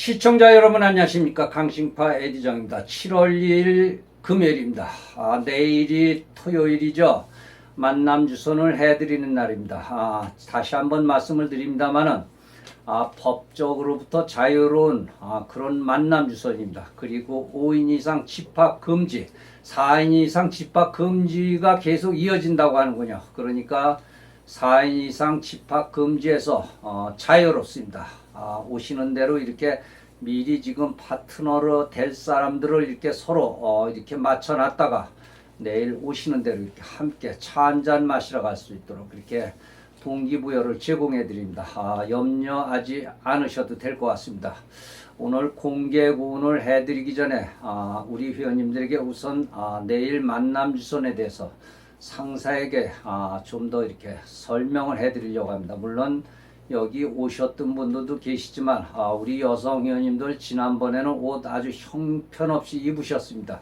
시청자 여러분 안녕하십니까 강신파 에디정입니다. 7월 2일 금요일입니다. 아, 내일이 토요일이죠. 만남 주선을 해드리는 날입니다. 아, 다시 한번 말씀을 드립니다만은 아, 법적으로부터 자유로운 아, 그런 만남 주선입니다. 그리고 5인 이상 집합 금지, 4인 이상 집합 금지가 계속 이어진다고 하는군요. 그러니까 4인 이상 집합 금지에서 어, 자유롭습니다. 아, 오시는 대로 이렇게 미리 지금 파트너로 될 사람들을 이렇게 서로 어, 이렇게 맞춰놨다가 내일 오시는 대로 이렇게 함께 차 한 잔 마시러 갈 수 있도록 이렇게 동기부여를 제공해 드립니다. 아, 염려하지 않으셔도 될 것 같습니다. 오늘 공개 구원을 해드리기 전에 아, 우리 회원님들에게 우선 아, 내일 만남 주선에 대해서 상사에게 아, 좀 더 이렇게 설명을 해드리려고 합니다. 물론 여기 오셨던 분들도 계시지만 아, 우리 여성 회원님들 지난번에는 옷 아주 형편없이 입으셨습니다.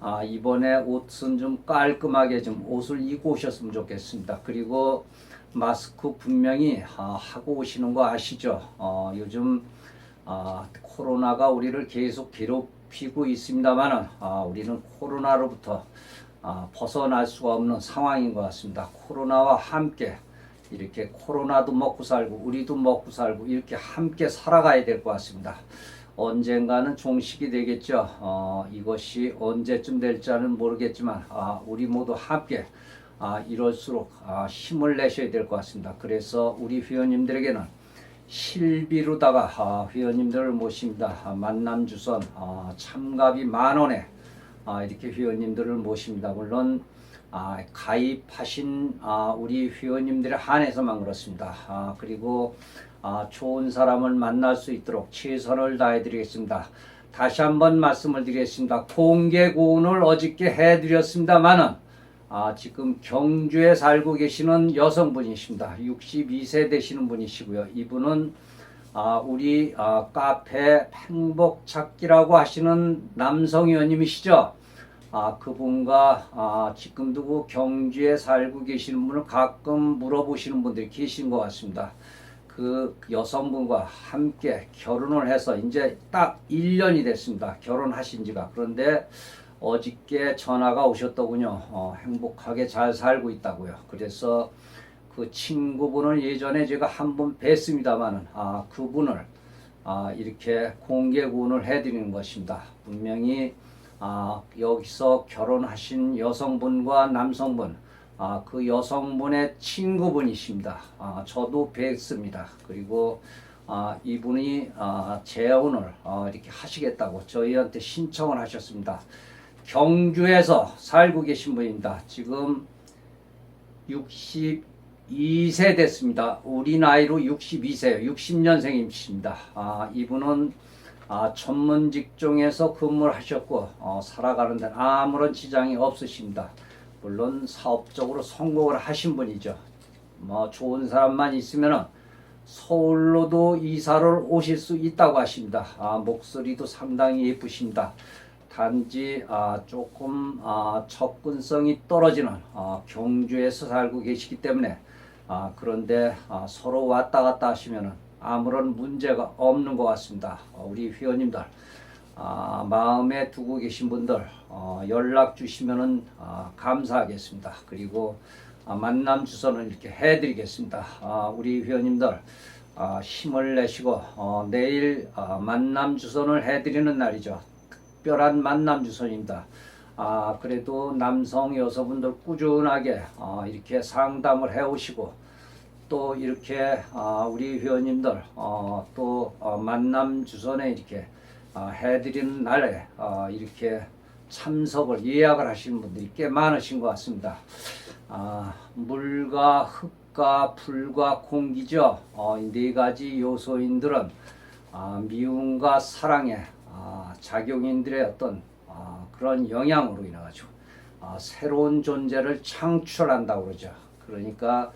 아, 이번에 옷은 좀 깔끔하게 좀 옷을 입고 오셨으면 좋겠습니다. 그리고 마스크 분명히 아, 하고 오시는 거 아시죠? 어, 요즘 아, 코로나가 우리를 계속 괴롭히고 있습니다만은 아, 우리는 코로나로부터 아, 벗어날 수가 없는 상황인 것 같습니다. 코로나와 함께 이렇게 코로나도 먹고 살고 우리도 먹고 살고 이렇게 함께 살아가야 될 것 같습니다. 언젠가는 종식이 되겠죠. 어, 이것이 언제쯤 될지는 모르겠지만 아, 우리 모두 함께 아, 이럴수록 아, 힘을 내셔야 될 것 같습니다. 그래서 우리 회원님들에게는 실비로다가 아, 회원님들을 모십니다. 아, 만남 주선 아, 참가비 만 원에 아, 이렇게 회원님들을 모십니다. 물론 아, 가입하신 아, 우리 회원님들에 한해서만 그렇습니다. 아, 그리고 아, 좋은 사람을 만날 수 있도록 최선을 다해 드리겠습니다. 다시 한번 말씀을 드리겠습니다. 공개 구원을 어저께 해드렸습니다만은 아, 지금 경주에 살고 계시는 여성분이십니다. 62세 되시는 분이시고요. 이분은 아, 우리 아, 카페 행복 찾기라고 하시는 남성 의원님이시죠. 아, 그분과 아, 지금도 그 경주에 살고 계시는 분을 가끔 물어보시는 분들이 계신 것 같습니다. 그 여성분과 함께 결혼을 해서 이제 딱 1년이 됐습니다. 결혼하신 지가. 그런데 어저께 전화가 오셨더군요. 어, 행복하게 잘 살고 있다고요. 그래서 그 친구분을 예전에 제가 한 번 뵀습니다만은 아, 그분을 아, 이렇게 공개 구원을 해드리는 것입니다. 분명히 아, 여기서 결혼하신 여성분과 남성분, 아, 그 여성분의 친구분이십니다. 아, 저도 뵀습니다. 그리고 아, 이분이 아, 재혼을 아, 이렇게 하시겠다고 저희한테 신청을 하셨습니다. 경주에서 살고 계신 분입니다. 지금 62세 됐습니다. 우리 나이로 62세요. 60년생이십니다. 아, 이분은 아, 전문 직종에서 근무를 하셨고 어, 살아가는 데는 아무런 지장이 없으십니다. 물론 사업적으로 성공을 하신 분이죠. 뭐 좋은 사람만 있으면은 서울로도 이사를 오실 수 있다고 하십니다. 아, 목소리도 상당히 예쁘십니다. 단지 아, 조금 아, 접근성이 떨어지는 아, 경주에서 살고 계시기 때문에 아, 그런데 아, 서로 왔다 갔다 하시면은 아무런 문제가 없는 것 같습니다. 어, 우리 회원님들 아, 마음에 두고 계신 분들 어, 연락 주시면은 아, 감사하겠습니다. 그리고 아, 만남 주소는 이렇게 해드리겠습니다. 아, 우리 회원님들 아, 힘을 내시고 어, 내일 아, 만남 주선을 해드리는 날이죠. 특별한 만남 주선입니다. 아, 그래도 남성 여성분들 꾸준하게 어, 이렇게 상담을 해오시고 또 이렇게 아, 우리 회원님들 어, 또 어, 만남 주선에 이렇게 아, 해드리는 날에 어, 이렇게 참석을 예약을 하시는 분들이 꽤 많으신 것 같습니다. 아, 물과 흙과 불과 공기죠. 네 가지 요소인들은 아, 미움과 사랑의 아, 작용인들의 어떤 아, 그런 영향으로 인해 가지고 아, 새로운 존재를 창출한다고 그러죠. 그러니까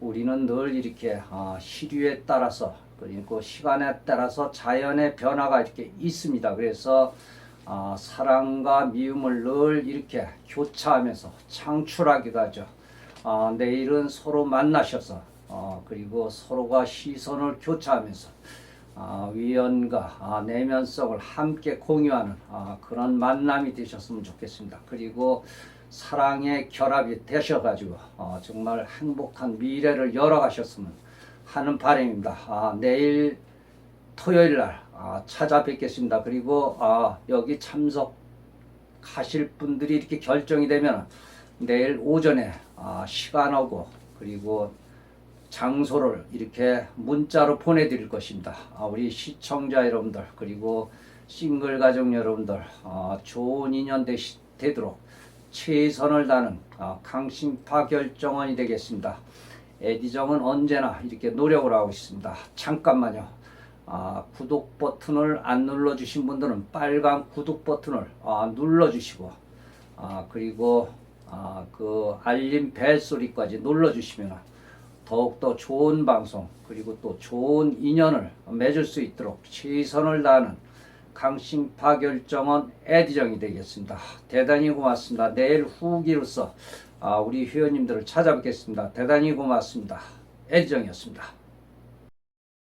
우리는 늘 이렇게 아, 시류에 따라서 그리고 시간에 따라서 자연의 변화가 이렇게 있습니다. 그래서 아, 사랑과 미움을 늘 이렇게 교차하면서 창출하기도 하죠. 아, 내일은 서로 만나셔서 어, 그리고 서로가 시선을 교차하면서 아, 위원과 아, 내면성을 함께 공유하는 아, 그런 만남이 되셨으면 좋겠습니다. 그리고 사랑의 결합이 되셔가지고 어, 정말 행복한 미래를 열어가셨으면 하는 바람입니다. 아, 내일 토요일 날 아, 찾아뵙겠습니다. 그리고 아, 여기 참석하실 분들이 이렇게 결정이 되면 내일 오전에 아, 시간하고 그리고 장소를 이렇게 문자로 보내드릴 것입니다. 아, 우리 시청자 여러분들 그리고 싱글 가족 여러분들 아, 좋은 인연 되시, 되도록 최선을 다하는 아, 강심파 결정원이 되겠습니다. 에디정은 언제나 이렇게 노력을 하고 있습니다. 잠깐만요. 아, 구독 버튼을 안 눌러주신 분들은 빨간 구독 버튼을 아, 눌러주시고 아, 그리고 아, 그 알림 벨 소리까지 눌러주시면 더욱더 좋은 방송 그리고 또 좋은 인연을 맺을 수 있도록 최선을 다하는 강심파 결정원 에디정이 되겠습니다. 대단히 고맙습니다. 내일 후기로서 아, 우리 회원님들을 찾아뵙겠습니다. 대단히 고맙습니다. 에디정이었습니다.